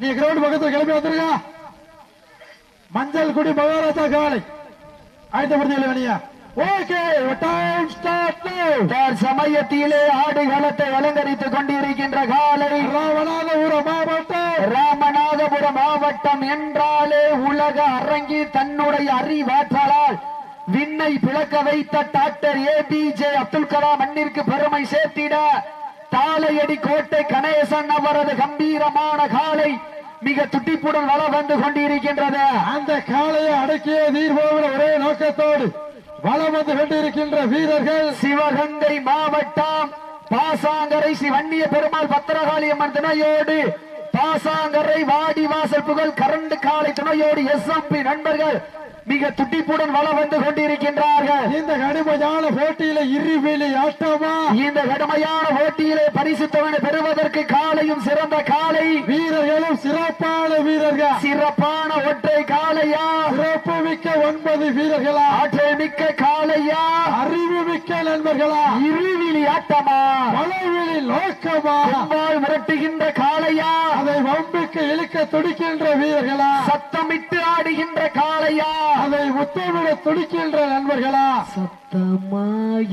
நீ கிரவுண்ட் பக்கத்துல கிளம்பி வந்துருங்க. மஞ்சள் குடி மகாராஜா காலை ஆயத்தப்படுத்தி வெளியா ஓகே டைம் ஸ்டார்ட் சமயத்திலே ஆடுகளத்தை அலங்கரித்துக் கொண்டிருக்கின்ற காலை ராமநாதபுரம் மாவட்டம். ராமநாதபுரம் மாவட்டம் என்றாலே உலக அரங்கி தன்னுடைய அறிவாற்றலால் விண்ணை பிளக்க வைத்த doctor A P J Abdul Kalam மண்ணிற்கு பெருமை சேர்த்திட தாளையடி கோட்டை கணேசன் அவரது கம்பீரமான காலை மிக துட்டிப்புடன் வள வந்து கொண்டிருக்கின்றது. அந்த காளையை அடக்கிய தீர்வோவிட ஒரே நோக்கத்தோடு வலம் வந்து கொண்டிருக்கின்ற வீரர்கள் சிவகங்கை மாவட்டம் பாசாங்கரை ஸ்ரீ வன்னிய பெருமாள் பத்திரகாளி அம்மன் துணையோடு பாசாங்கரை வாடிவாசல் புகழ் கரண்டு காலை துணையோடு எஸ் நண்பர்கள் மிக துட்டிப்புடன் வள வந்து கொண்டிருக்கின்றார்கள். இந்த கடுமையான போட்டியில இருவிழி ஆட்டமா? இந்த கடுமையான போட்டியிலே பரிசுத்தவனை பெறுவதற்கு காலையும் சிறந்த காலை. வீரர்களும் சிறப்பான வீரர்கள். சிறப்பான ஒற்றை காளையா சிறப்பு மிக்க ஒன்பது வீரர்களா? ஆற்றல் மிக்க காளையா அறிவு மிக்க நண்பர்களா? இருவிழி ஆட்டமா? பலவிழி நோக்கமா? மிரட்டுகின்ற காளையா அதை வம்புக்கு இழுக்க துடிக்கின்ற வீரர்களா? சத்தமிட்டு ஆடுகின்ற காளையா அதை முத்தமிட துடிக்கின்ற நண்பர்களா? சத்தமா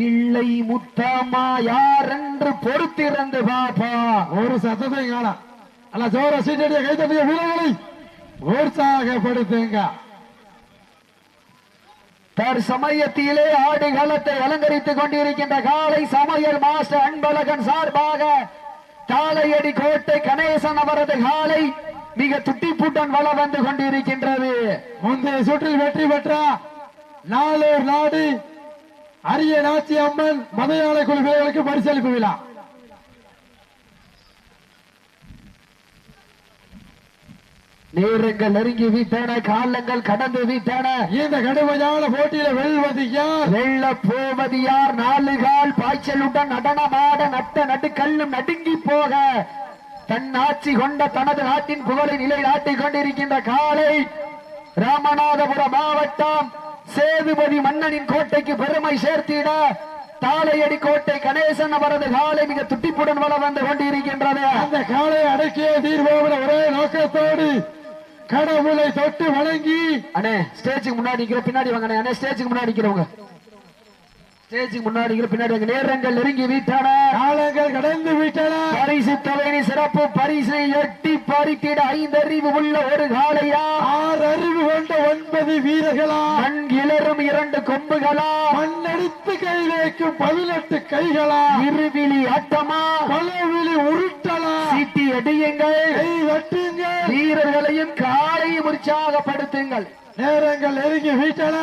இல்லை முத்தமா? யார் என்று பொறுத்திருந்து பாப்பா? ஒரு சத்தத்தை காணாம் அல்ல ஜோர சீட்டடிய கைத்தட்டிய வீரர்களை உற்சாகப்படுத்துங்க. தற்சமயத்திலே ஆடுகளத்தை அலங்கரித்துக் கொண்டிருக்கின்ற காலை சமையல் மாஸ்டர் அன்பழகன் சார்பாக காளையடி கோட்டை கணேசன் அவரது காலை மிக துட்டிப்புடன் வள வந்து கொண்டிருக்கின்றது. முந்தைய சுற்றில் வெற்றி பெற்ற நாளூர் நாடு அரிய நாச்சி அம்மன் மதையாள குழு வீரர்களுக்கு பரிசளிப்பு விழா. நேரங்கள் நெருங்கி விட்டன காலங்கள் கடந்து விட்டன. இந்த கடுமையான போட்டியில வெல்வது யார்? வெள்ள போவது யார்? நாலு கால் பாய்ச்சலுடன் நடனமாட நட்ட நடுக்கல்லும் நடுங்கி போக. தன் ஆட்சி கொண்ட தனது நாட்டின் புகழை நிலை நாட்டிக் கொண்டிருக்கின்ற காலை ராமநாதபுரம் மாவட்டம் சேதுபதி மன்னனின் கோட்டைக்கு பெருமை சேர்த்திட தாளையடி கோட்டை கணேசன் அவரது காலை மிக துட்டிப்புடன் வள வந்து கொண்டிருக்கின்றது அந்த காலை அடக்கிய தீர்வோவிட ஒரே நோக்கத்தோடு கடவுளை தொட்டு வணங்கி அண்ணே ஸ்டேஜுக்கு முன்னாடி பின்னாடி வாங்க. அண்ணே ஸ்டேஜுக்கு முன்னாடி நிக்கிறவங்க ஸ்டேஜுக்கு முன்னாடி பின்னாடி நேரங்கள் நெருங்கி விட்டன. காலங்கள் கடந்து விட்டன. பரிசு தொகையினை சிறப்பு பரிசை எட்டி பறித்திட ஐந்தறிவு உள்ள ஒரு காளையா? ஆறு அறிவு கொண்ட ஒன்பது வீரர்களா? மண் இரண்டு கொம்புகளா? மண்ணெடுத்து கை வைக்கும் பதினெட்டு கைகளா? இருவிழி ஆட்டமா? பலவிழி உருட்டலா? சீட்டி அடியுங்கள். கை வீரர்களையும் காலையும் உற்சாகப்படுத்துங்கள் நேரங்கள் நெருங்கி விட்டன.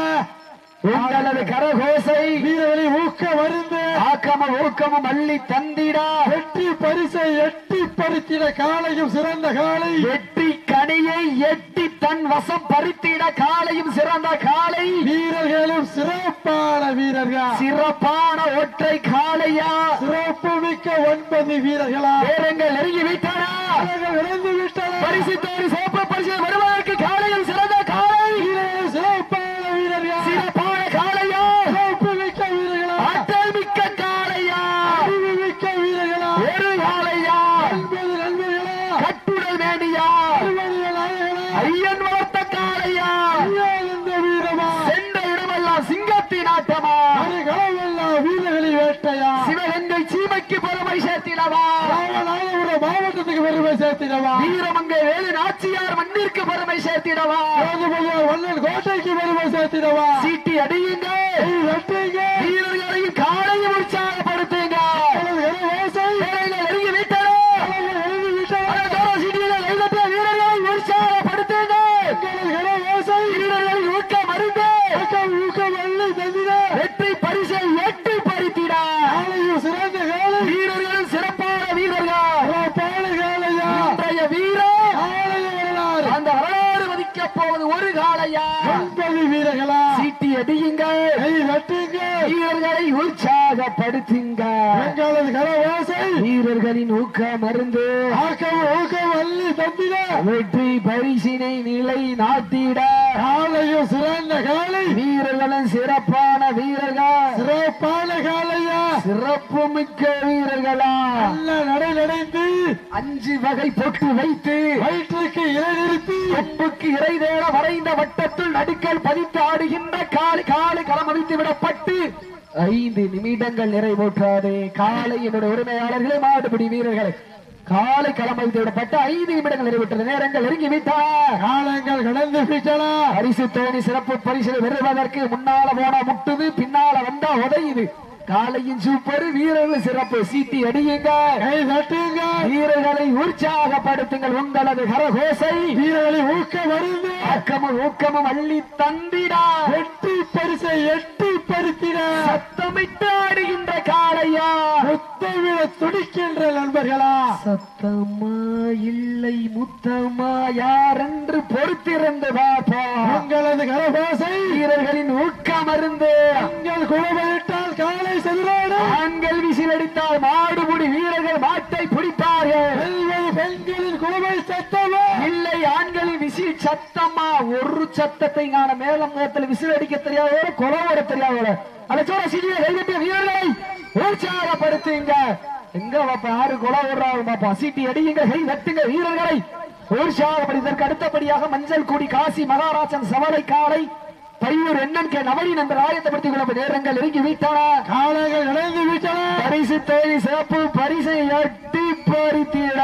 உங்களது கரகோசை வீரர்களை ஊக்க மருந்து. ஆக்கமும் ஊக்கமும் அள்ளி தந்திடா. வெற்றி பரிசை எட்டி பறித்திட காலையும் சிறந்த காலை எட்டி கனியை எட்டி தன் வசம் பறித்திட காலையும் சிறந்த காலை வீரர்களும் சிறப்பான வீரர்கள். சிறப்பான ஒற்றை காளையா. சிறப்பு மிக்க ஒன்பது வீரர்களா. நேரங்கள் நெருங்கி விட்டன விட்டன பரிசு தோறி சிவப்பு பரிசு வருவதற்கு காலையும் சிறந்த காலை வீரர்கள் சிறப்பான வீரர்கள் சிறப்பான காளையா சிறப்பு மிக்க வீரர்களா ஆற்றல் மிக்க காளையா அறிவு மிக்க வீரர்களா ஒரு காளையா ஒன்பது நண்பர்களா கட்டுடல் வேண்டியா அறுபது நாயகனா ஐயன் வளர்த்த காளையா ஐயானந்த வீரமா சென்ற இடமெல்லாம் சிங்கத்தின் ஆட்டமா அது களவெல்லாம் வீரர்களின் வேட்டையா சிவகங்கை சீமைக்கு பெருமை சேர்த்திடவா? மாவட்டத்துக்கு பெருமை சேர்த்திடவா? வீரமங்கை வேலு நாச்சியார் மண்ணிற்கு பெருமை சேர்த்திடவா? வல்லன் கோட்டைக்கு பெருமை சேர்த்திடவா? சீட்டி அடியுங்க கை வெட்டுங்க. வீரர்களையும் காலையும் உற்சாகப்படுத்துங்க எனது கரவாசை வீரர்கள் நெருங்கி விட்டன காலங்கள் எழுதி விட்டன அழகான சீட்டியில கைதட்டிய வீரர்களை உற்சாகப்படுத்துங்க எனது கரவாசை வீரர்களின் ஊக்கம் மருந்து ஊக்கம் ஊக்கம் அள்ளி தந்திட வெற்றி பரிசை எட்டி பறித்திட காலையும் சிறந்த காலை வீரர்களும் சிறப்பான வீரர்கள் பாலை காலையா இன்றைய வீரர் காலைய வரலாறு அந்த வரலாறு மதிக்க போவது ஒரு காலையா ஒன்பது வீரர்களா சீட்டி அடியுங்கள் கை வெட்டுங்க வீரர்களை உற்சாகப்படுத்துங்க. வீரர்களின் ஊக்க மருந்து வெற்றி பரிசினை நிலை நாட்டிட. காலையும் சிறந்த காலை. வீரர்களும் சிறப்பான வீரர்கள். சிறப்பான காலையா. சிறப்பு மிக்க வீரர்களா? நல்ல நடை நடைந்து அஞ்சு வகை பொட்டு வைத்து வயிற்றுக்கு இலை நிறுத்தி கொம்புக்கு இறை தேட வரைந்த வட்டத்தில் நடுக்கல் பதித்து ஆடுகின்ற காலை காலை களமடித்து விடப்பட்டு ஐந்து நிமிடங்கள் நிறைவுற்றாது. காலை என்னுடைய உரிமையாளர்களே மாடுபிடி வீரர்களே. காலை களமடித்து விடப்பட்டு ஐந்து நிமிடங்கள் நிறைவுற்றது நேரங்கள் நெருங்கி விட்டார் காலங்கள் கடந்து விட்டன. பரிசு தோணி சிறப்பு பரிசு பெறுவதற்கு முன்னால போனா முட்டுது பின்னால வந்தா உதையுது. காலையின் சூப்பர் வீரர்கள் சிறப்பு. சீட்டி அடியுங்க கை தட்டுங்க. வீரர்களை உற்சாகப்படுத்துங்கள் உங்களது கரகோசை. வீரர்களை ஊக்க வருது ஊக்கமும் ஊக்கமும் அள்ளி தந்திடா. எட்டி பரிசை எட்டி பருத்திட சத்தமிட்டு ஆடுகின்ற காளையா. முத்தமிழ துடிக்கின்ற நண்பர்களா. சத்தமா இல்லை முத்தமா யாரென்று பொறுத்திருந்து பார்ப்போம். உங்களது கரபாசை வீரர்களின் ஊக்கம் அருந்து உங்கள் குழுவையிட்டால் காலை செல்வாடு ஆண்கள் விசில் அடித்தால் மாடுபுடி வீரர்கள் மாட்டை பிடிப்பார்கள். செல்வது பெண்களின் குழுவை சத்தமா? இல்லை ஆண்களின் விசில் சத்தமா? ஒரு சத்தத்தை காண மேலம் நேரத்தில் விசில் அடிக்க தெரியாதவர கொலவோட தெரியாதவர சொல்ல சிறிய கைவிட்ட வீரர்களை உற்சாகப்படுத்துங்க. எங்க பாப்பா யாரு கொலை ஓடுறாங்க பாப்பா? சீட்டி அடியுங்க கை தட்டுங்க வீரர்களை. உற்சாகப்படுத்தற்கு அடுத்தபடியாக மஞ்சள் கூடி காசி மகாராஜன் சவலை காலை பையூர் எண்ணன் கே நவரின் என்ற ஆயத்தப்படுத்திக் கொள்ள நேரங்கள் நெருங்கி விட்டன காலைகள் இணைந்து விட்டன பரிசு தேடி சிறப்பு பரிசை எட்டி பறித்திட.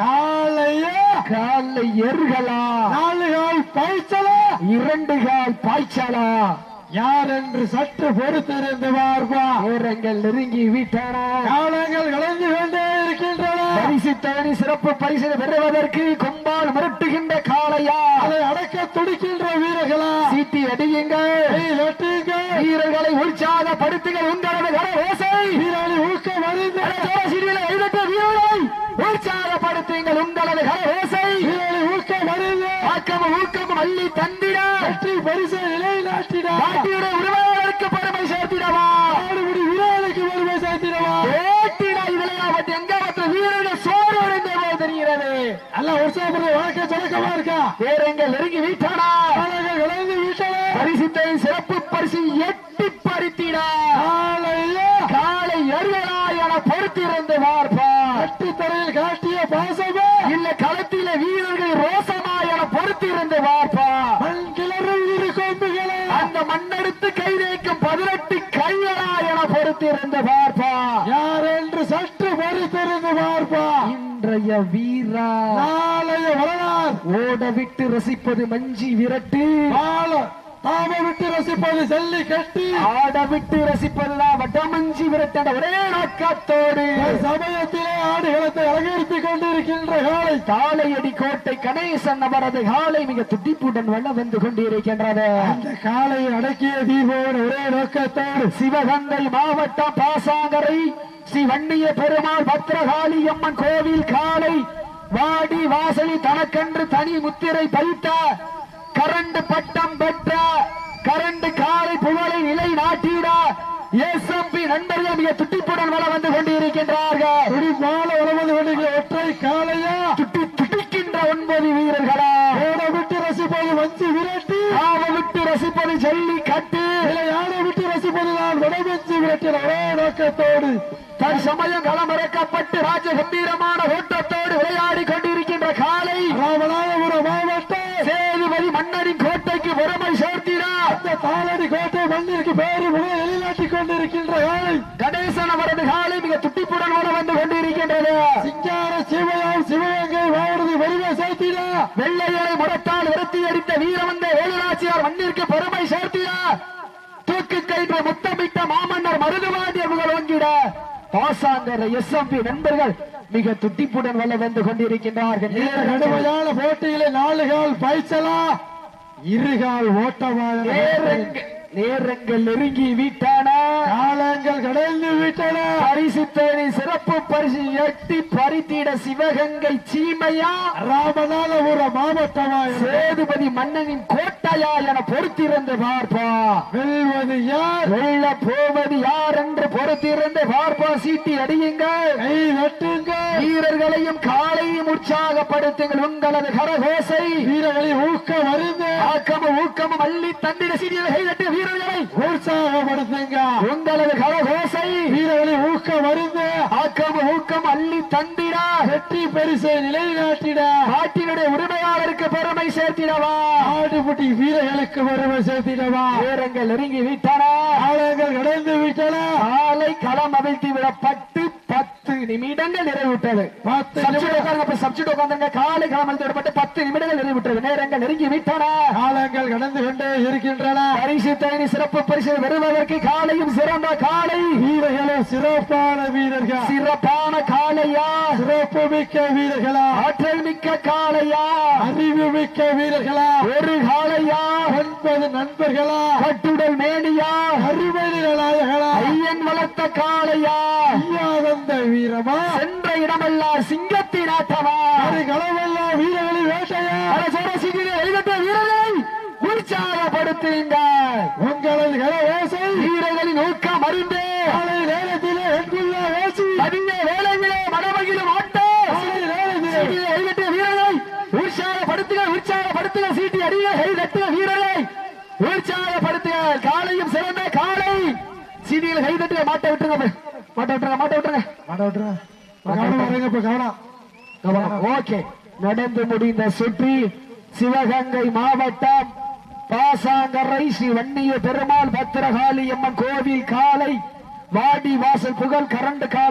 காலையா காலை எருகளா? நாலு கால் பைசலா இரண்டு கால் பாய்ச்சலா? யார் என்று சற்று பொறுத்திருந்து பார்ப்பா நேரங்கள் நெருங்கி விட்டன காலங்கள் இருக்கின்றன பரிசு தேடி சிறப்பு பரிசு பெறுவதற்கு கொம்பால் மிரட்டுகின்ற காளையா. அதை அடக்க துடிக்கின்ற வீரர்களா. சீட்டி அடியுங்கள் வீரர்களை உற்சாகப்படுத்துங்கள். உங்களது கர ஓசை வீரர்களை ஊக்க வருது வீரர்களை உற்சாகப்படுத்துங்கள். உங்களது ஓசை வீரர்களை ஊக்க வருது ஆக்கமும் ஊக்கமும் அள்ளி தந்திட. வெற்றி பரிசை நிலைநாட்டிட நாட்டியுடைய தொடக்கமா இருக்கா? வீரங்கள் நெருங்கி வீட்டானா? பரிசுத்தை சிறப்பு பரிசு எட்டி பறித்திட. காலையா காலை எருவலா என பொறுத்திருந்து பார்ப்பா. கட்டி தரையில் காட்டிய பாசமே. இல்ல களத்தில வீரர்கள் ரோசமா என பொறுத்திருந்து பார்ப்பா. மண் கிளறும் இரு கொம்புகளே. அந்த மண்ணெடுத்து கை வைக்கும் பதினெட்டு கைகளா என பொறுத்திருந்து பார்ப்பா. யார் என்று இன்றைய வீரா. நாளைய வரலாறு. ஓட விட்டு ரசிப்பது மஞ்சி விரட்டு. தாம விட்டு ரசிப்பது ஜல்லி கட்டி. ஆட விட்டு ரசிப்பதுதான் வட்டமஞ்சி விரட்ட ஒரே நோக்கத்தோடு சமயத்திலே ஆடுகளத்தை அலங்கரித்துக் கொண்டிருக்கின்ற காலை காளையடி கோட்டை கணேசன் அவரது காலை மிக துடிப்புடன் வள வந்து கொண்டிருக்கின்றது. அந்த காலையை அடக்கிய தீபோடு ஒரே நோக்கத்தோடு. சிவகங்கை மாவட்டம் பாசாங்கரை ஸ்ரீ வன்னிய பெருமாள் பத்ரகாளி அம்மன் கோவில் காலை வாடி வாசலி தனக்கென்று தனி முத்திரை பறித்த கரண்ட் பட்டம் பெற்ற கரண்ட் காலை புகழை நிலை நாட்டிட எஸ்எம்பி நண்பர்கள் மிக துட்டிப்புடன் வள வந்து கொண்டிருக்கின்றார்கள். துடி மால உழவது கொண்டிருக்கிற ஒற்றை காலையா துட்டி துடிக்கின்ற ஒன்பது வீரர்களா? ஓட விட்டு ரசிப்பது வஞ்சி விரட்டி. ஆவ விட்டு ரசிப்பது ஜல்லி கட்டு யாரை விட்டு ரசிப்பது நான் வடவெஞ்சி விரட்டின ஒரே நோக்கத்தோடு. தற்சமயம் களமிறக்கப்பட்டு ராஜ கம்பீரமான ஓட்டத்தோடு விளையாடி கொண்டிருக்கின்ற காலை ராமநாதபுரம் மாவட்டம் சேதுபதி மன்னரின் கோட்டைக்கு பெருமை சேர்த்தினா தாளடி கோட்டை மண்ணிற்கு பேரு முக எளிநாட்டிக் கொண்டிருக்கின்ற காலை கணேசன் அவரது காலை மிக துட்டிப்புடன் வர வந்து கொண்டிருக்கின்றது. சிங்கார சிவயாம் சிவகங்கை மாவட்டத்தை பெருமை சேர்த்தினா வெள்ளையரை முரத்தால் விரட்டி அடித்த வீரவந்த வேலுநாச்சியார் மண்ணிற்கு பெருமை சேர்த்தினார் தூக்கு கயிற்று முத்தமிட்ட மாமன்னர் மருதுவாதியர் புகழ் ஓங்கிட பாசாங்கர எஸ்எம்பி நண்பர்கள் மிக துட்டிப்புடன் வல்ல வந்து கொண்டிருக்கின்றார்கள். கடுமையான போட்டியிலே நாலு கால் பைசலா இருகால் ஓட்டமாக நேரங்கள் நெருங்கி விட்டன. காலங்கள் கடந்து விட்டன. பரிசு தேடி சிறப்பு பரிசு எட்டி பறித்திட சிவகங்கை சீமையா? ராமநாதபுரம் மாவட்டமா சேதுபதி மன்னனின் கோட்டையா என பொறுத்திருந்து பார்ப்பா. வெல்வது யார்? வெல்ல போவது யார் என்று பொறுத்திருந்து பார்ப்பா. சீட்டி அடியுங்கள். கை வெட்டுங்க வீரர்களையும் காலையும் உற்சாகப்படுத்துங்கள். உங்களது கரகோசை. வீரர்களை ஊக்க மருந்து. ஆக்கமும் ஊக்கமும் அள்ளி தந்திட சீரியல் கைதட்டு. வீரர்களை உற்சாகப்படுத்துங்க. உங்களது கரகோசை வீரர்களை ஊக்க மருந்து ஆக்கமும் ஊக்கம் அள்ளி தந்திடா. வெற்றி பரிசை நிலைநாட்டிட. நாட்டினுடைய உரிமையாளருக்கு பெருமை சேர்த்திடவா? ஆடுபுட்டி வீரர்களுக்கு வருவை சேர்த்திடவா? வீரங்கள் நெருங்கி விட்டன. காலங்கள் கடந்து விட்டன. காலை களம் அவிழ்த்து விடப்பட்டு பத்து நிமிடங்கள் பத்து உட்காருங்க சப்ஜெக்ட் உட்காந்துங்க காலை களம் அவிழ்த்து விடப்பட்டு பத்து நிமிடங்கள் நிறைவுற்றது. நேரங்கள் நெருங்கி விட்டன. காலங்கள் கடந்து கொண்டே இருக்கின்றன. பரிசு தேனி சிறப்பு பரிசு பெறுவதற்கு காலையும் சிறந்த காலை. வீரர்களும் சிறப்பான வீரர்கள். சிறப்பான காலையா? சிறப்பு மிக்க வீரர்களா? ஆற்றல் மிக்க காலையா அறிவு மிக்க வீரர்களா? ஒரு காலையா ஒன்பது நண்பர்களா? கட்டுடல் மேனியா? அருமையாளர்களா ஐயன் வளர்த்த காளையா? ஐயாதந்த வீரமா? சென்ற இடமெல்லாம் சிங்கத்தின் ஆட்டமா? ஒரு களமெல்லாம் வீரர்களின் வேட்டையா? எழுதட்ட வீரர்களை உற்சாகப்படுத்துங்க உங்களது கலவாசை வீரர்களின் ஊக்கம் அறிந்து நேரத்திலே எங்குள்ள வேசி? அதிக வேலைகளே மனமகிழும் ஆட்டோ காலை நேரத்திலே சீட்டிலே எழுதட்ட வீரர்களை உற்சாகப்படுத்துக சீட்டி அடிய கைதட்டுக வீரர்களை உற்சாகப்படுத்துக காலையும் சிறந்த காலை சீட்டியில் கைதட்டுக மாட்ட விட்டுருங்க மாட்ட விட்டுருங்க மாட்ட விட்டுருங்க. மாட்ட விட்டுருங்க இப்ப கவனம் வரீங்க இப்ப கவனம். ஓகே. நடந்து முடிந்த சுற்றி சிவகங்கை மாவட்டம் பாசாங்கரை ஸ்ரீ வன்னிய பெருமாள் பத்திரகாளி அம்மன் கோவில் காலை. வாடி வாசல் புகழ் கரண்டு காலை